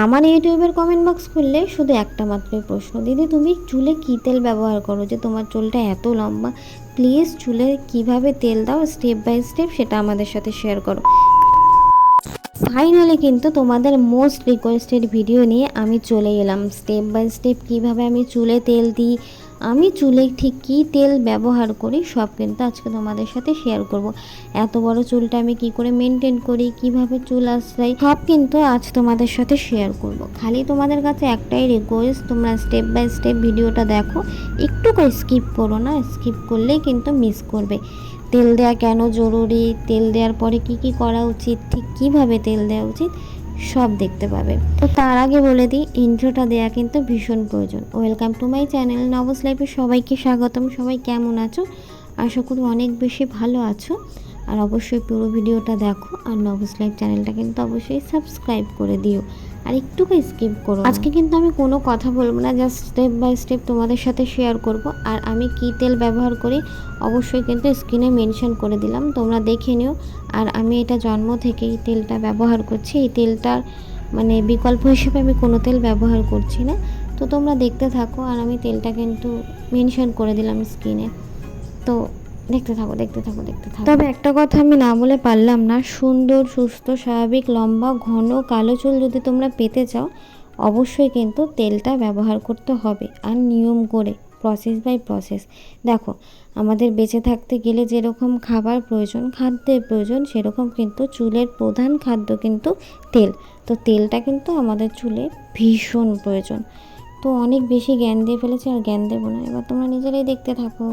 আমার ইউটিউবের comment box খুললে শুধু একটা মাত্র প্রশ্ন, দিদি, তুমি চুলে কী তেল ব্যবহার করো যে তোমার চুলটা এত লম্বা? প্লিজ চুলে কীভাবে তেল দাও স্টেপ বাই স্টেপ সেটা আমাদের সাথে শেয়ার করো। ফাইনালি কিন্তু তোমাদের মোস্ট রিকোয়েস্টেড ভিডিও নিয়ে আমি চলে এলাম। স্টেপ বাই স্টেপ কীভাবে আমি চুলে তেল দিই আমি চুলে ঠিক কী তেল ব্যবহার করি সব কিন্তু আজকে তোমাদের সাথে শেয়ার করব। এত বড় চুলটা আমি কি করে মেনটেন করি, কীভাবে চুল আশ্রাই সব কিন্তু আজ তোমাদের সাথে শেয়ার করব। খালি তোমাদের কাছে একটাই রিকোয়েস্ট তোমরা স্টেপ বাই স্টেপ ভিডিওটা দেখো। একটু করে স্কিপ করো না স্কিপ করলেই কিন্তু মিস করবে। তেল দেওয়া কেন জরুরি? তেল দেওয়ার পরে কি কি করা উচিত? ঠিক কীভাবে তেল দেওয়া উচিত? সব দেখতে পাবে। তো তার আগে বলে দিই ইন্ট্রোটা দেয়া কিন্তু ভীষণ প্রয়োজন। ওয়েলকাম টু মাই চ্যানেল নবস লাইফে সবাইকে স্বাগতম। সবাই কেমন আছো? আশা করি অনেক বেশি ভালো আছো। আর অবশ্যই পুরো ভিডিওটা দেখো। আর নবস লাইফ চ্যানেলটা কিন্তু অবশ্যই সাবস্ক্রাইব করে দিও। আর একটুকু স্কিপ করো আজকে কিন্তু আমি কোনো কথা বলব না জাস্ট স্টেপ বাই স্টেপ তোমাদের সাথে শেয়ার করব। আর আমি কী তেল ব্যবহার করি, অবশ্যই কিন্তু স্ক্রিনে মেনশন করে দিলাম, তোমরা দেখে নিও। আর আমি এটা জন্ম থেকেই তেলটা ব্যবহার করছি, এই তেলটার মানে বিকল্প হিসেবে আমি কোনো তেল ব্যবহার করছি না। তো তোমরা দেখতে থাকো, আর আমি তেলটা কিন্তু মেনশন করে দিলাম স্ক্রিনে তো দেখতে থাকো দেখতে থাকো দেখতে থাকো। তবে একটা কথা আমি না বলে পারলাম না, সুন্দর, সুস্থ, স্বাভাবিক, লম্বা, ঘন, কালো চুল যদি তোমরা পেতে চাও, অবশ্যই কিন্তু তেলটা ব্যবহার করতে হবে আর নিয়ম করে প্রসেস বাই প্রসেস দেখো, আমাদের বেঁচে থাকতে গেলে যেরকম খাবার প্রয়োজন, খাদ্যের প্রয়োজন, সেরকম কিন্তু চুলের প্রধান খাদ্য কিন্তু তেল। তো তেলটা কিন্তু আমাদের চুলে ভীষণ প্রয়োজন। তো অনেক বেশি জ্ঞান দিয়ে ফেলেছি আর জ্ঞান দেবো না। এবার তোমরা নিজেরাই দেখতে থাকো।